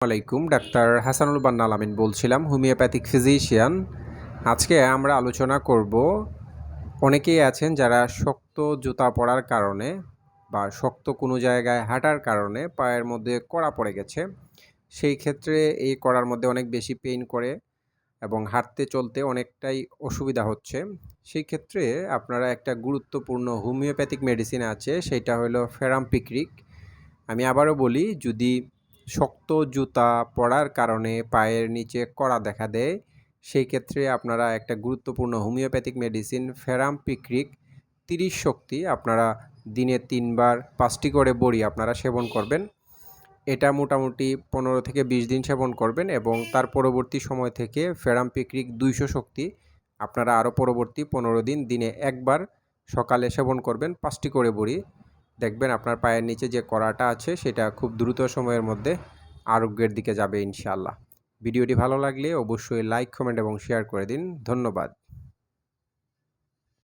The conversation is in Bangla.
আলাইকুম, ডাক্তার হাসানুল বান্নাল আমিন বলছিলাম, হোমিওপ্যাথিক ফিজিশিয়ান। আজকে আমরা আলোচনা করব, অনেকেই আছেন যারা শক্ত জুতা পরার কারণে বা শক্ত কোনো জায়গায় হাঁটার কারণে পায়ের মধ্যে কড়া পড়ে গেছে। সেই ক্ষেত্রে এই কড়ার মধ্যে অনেক বেশি পেইন করে এবং হাঁটতে চলতে অনেকটাই অসুবিধা হচ্ছে। সেই ক্ষেত্রে আপনারা একটা গুরুত্বপূর্ণ হোমিওপ্যাথিক মেডিসিন আছে, সেটা হলো ফেরামপিক্রিক আমি আবারও বলি, যদি শক্ত জুতা পরার কারণে পায়ের নিচে কড়া দেখা দেয়। সেই ক্ষেত্রে আপনারা একটা গুরুত্বপূর্ণ হোমিওপ্যাথিক মেডিসিন, ফেরাম পিক্রিক, তিরিশ শক্তি আপনারা দিনে তিনবার পাঁচটি করে বড়ি আপনারা সেবন করবেন। এটা মোটামুটি পনেরো থেকে বিশ দিন সেবন করবেন এবং তার পরবর্তী সময় থেকে ফেরাম পিক্রিক দুইশো শক্তি আপনারা আরও পরবর্তী পনেরো দিন দিনে একবার সকালে সেবন করবেন, পাঁচটি করে বড়ি। দেখবেন আপনার পায়ের নিচে যে কড়াটা আছে, সেটা খুব দ্রুত সময়ের মধ্যে আরোগ্যের দিকে যাবে ইনশাআল্লাহ। ভিডিওটি ভালো লাগলে অবশ্যই লাইক, কমেন্ট এবং শেয়ার করে দিন। ধন্যবাদ।